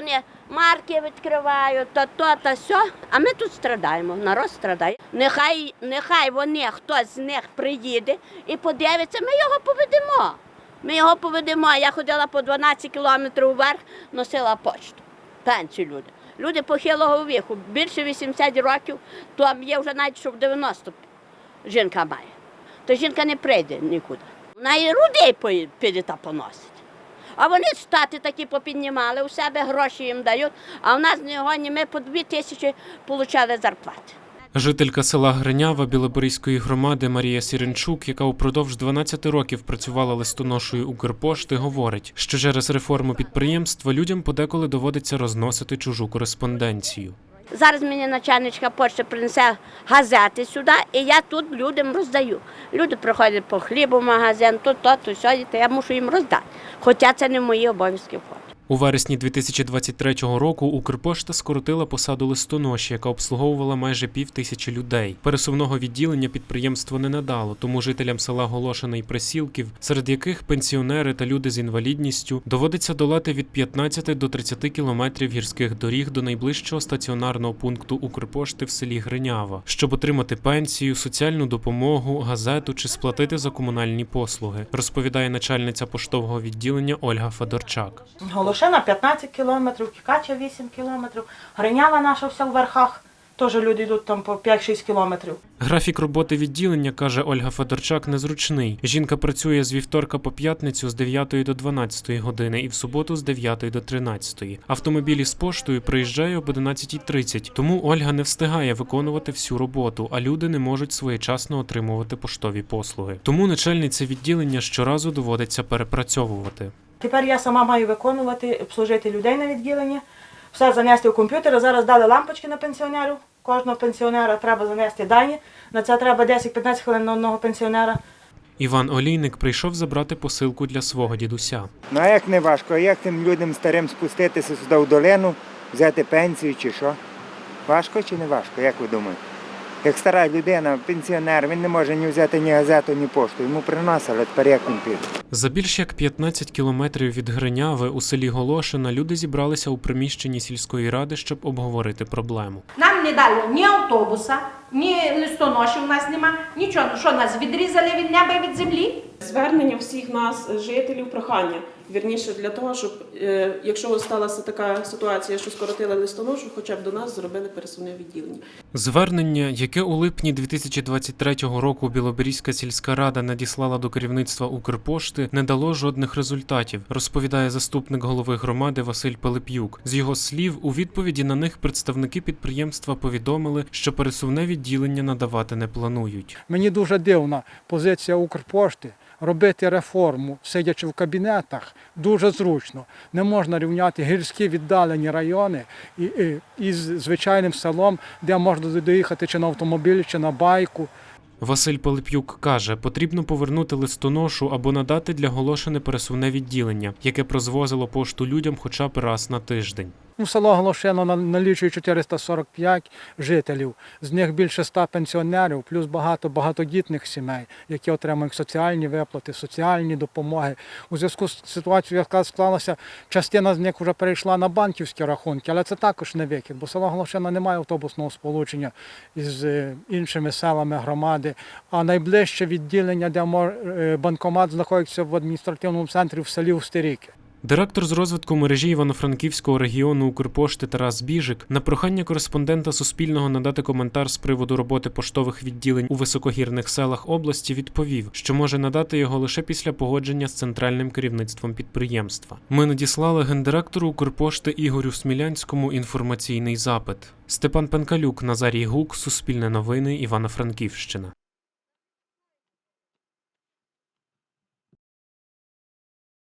вони марки відкривають, то то, та сьо. А ми тут страдаємо, народ страдає. Нехай, нехай вони, хтось з них приїде і подивиться, ми його поведемо. Ми його поведемо. Я ходила по 12 кілометрів вверх, носила почту. Пенсію люди. Люди похилого віку, більше 80 років, то є вже навіть що в 90 жінка має. То жінка не прийде нікуди. Вона і рудей піде та поносить. А вони стати такі попіднімали, у себе гроші їм дають, а в нас ні ми по дві тисячі отримали зарплати. Жителька села Гринява Білоборізької громади Марія Сіренчук, яка упродовж 12 років працювала листоношою Укрпошти, говорить, що через реформу підприємства людям подеколи доводиться розносити чужу кореспонденцію. Зараз мені начальничка почти принесе газети сюди, і я тут людям роздаю. Люди приходять по хлібу в магазин, тут, то, то, сьогодні, то я мушу їм роздати. Хоча це не мої обов'язки. У вересні 2023 року Укрпошта скоротила посаду листоноші, яка обслуговувала майже пів тисячі людей. Пересувного відділення підприємство не надало, тому жителям села Голошина і Присілків, серед яких пенсіонери та люди з інвалідністю, доводиться долати від 15 до 30 кілометрів гірських доріг до найближчого стаціонарного пункту Укрпошти в селі Гринява, щоб отримати пенсію, соціальну допомогу, газету чи сплатити за комунальні послуги, розповідає начальниця поштового відділення Ольга Федорчак. Голошина 15 кілометрів, Кікача 8 кілометрів, Гринява наша вся в верхах. Теж люди йдуть там по 5-6 кілометрів. Графік роботи відділення, каже Ольга Федорчак, незручний. Жінка працює з вівторка по п'ятницю з 9 до 12 години і в суботу з 9 до 13. Автомобілі з поштою приїжджає об 11.30, тому Ольга не встигає виконувати всю роботу, а люди не можуть своєчасно отримувати поштові послуги. Тому начальниця відділення щоразу доводиться перепрацьовувати. Тепер я сама маю виконувати, обслужити людей на відділенні, все занести в комп'ютер. Зараз дали лампочки на пенсіонерів. Кожного пенсіонера треба занести дані. На це треба 10-15 хвилин на одного пенсіонера. Іван Олійник прийшов забрати посилку для свого дідуся. Ну а як не важко, а як тим людям старим спуститися сюди в долину, взяти пенсію чи що? Важко чи не важко, як ви думаєте? Як стара людина, пенсіонер, він не може ні взяти ні газету, ні пошту. Йому приносили, тепер як він піде. За більш як 15 кілометрів від Гриняви у селі Голошина люди зібралися у приміщенні сільської ради, щоб обговорити проблему. Нам не дали ні автобуса, ні листоношів у нас нема, нічого. Що нас відрізали від неба і від землі? Звернення всіх нас, жителів, прохання. Вірніше для того, щоб е, якщо сталася така ситуація, що скоротили листоношу, хоча б до нас зробили пересувне відділення. Звернення, яке у липні 2023 року Білоберізька сільська рада надіслала до керівництва Укрпошти, не дало жодних результатів, розповідає заступник голови громади Василь Пилип'юк. З його слів, у відповіді на них представники підприємства повідомили, що пересувне відділення надавати не планують. Мені дуже дивна позиція Укрпошти. Робити реформу, сидячи в кабінетах, дуже зручно. Не можна рівняти гірські віддалені райони із звичайним селом, де можна доїхати чи на автомобілі, чи на байку. Василь Пилип'юк каже, потрібно повернути листоношу або надати для Голошини пересувне відділення, яке прозвозило пошту людям хоча б раз на тиждень. Ну, село Голошино налічує 445 жителів, з них більше 100 пенсіонерів, плюс багато багатодітних сімей, які отримують соціальні виплати, соціальні допомоги. У зв'язку з ситуацією, яка склалася, частина з них вже перейшла на банківські рахунки, але це також не вихід, бо село Голошина не має автобусного сполучення із е, іншими селами громади. А найближче відділення, де е, банкомат знаходиться в адміністративному центрі в селі Устеріки. Директор з розвитку мережі Івано-Франківського регіону Укрпошти Тарас Біжик на прохання кореспондента Суспільного надати коментар з приводу роботи поштових відділень у високогірних селах області відповів, що може надати його лише після погодження з центральним керівництвом підприємства. Ми надіслали гендиректору Укрпошти Ігорю Смілянському інформаційний запит. Степан Пенкалюк, Назарій Гук, Суспільне новини, Івано-Франківщина.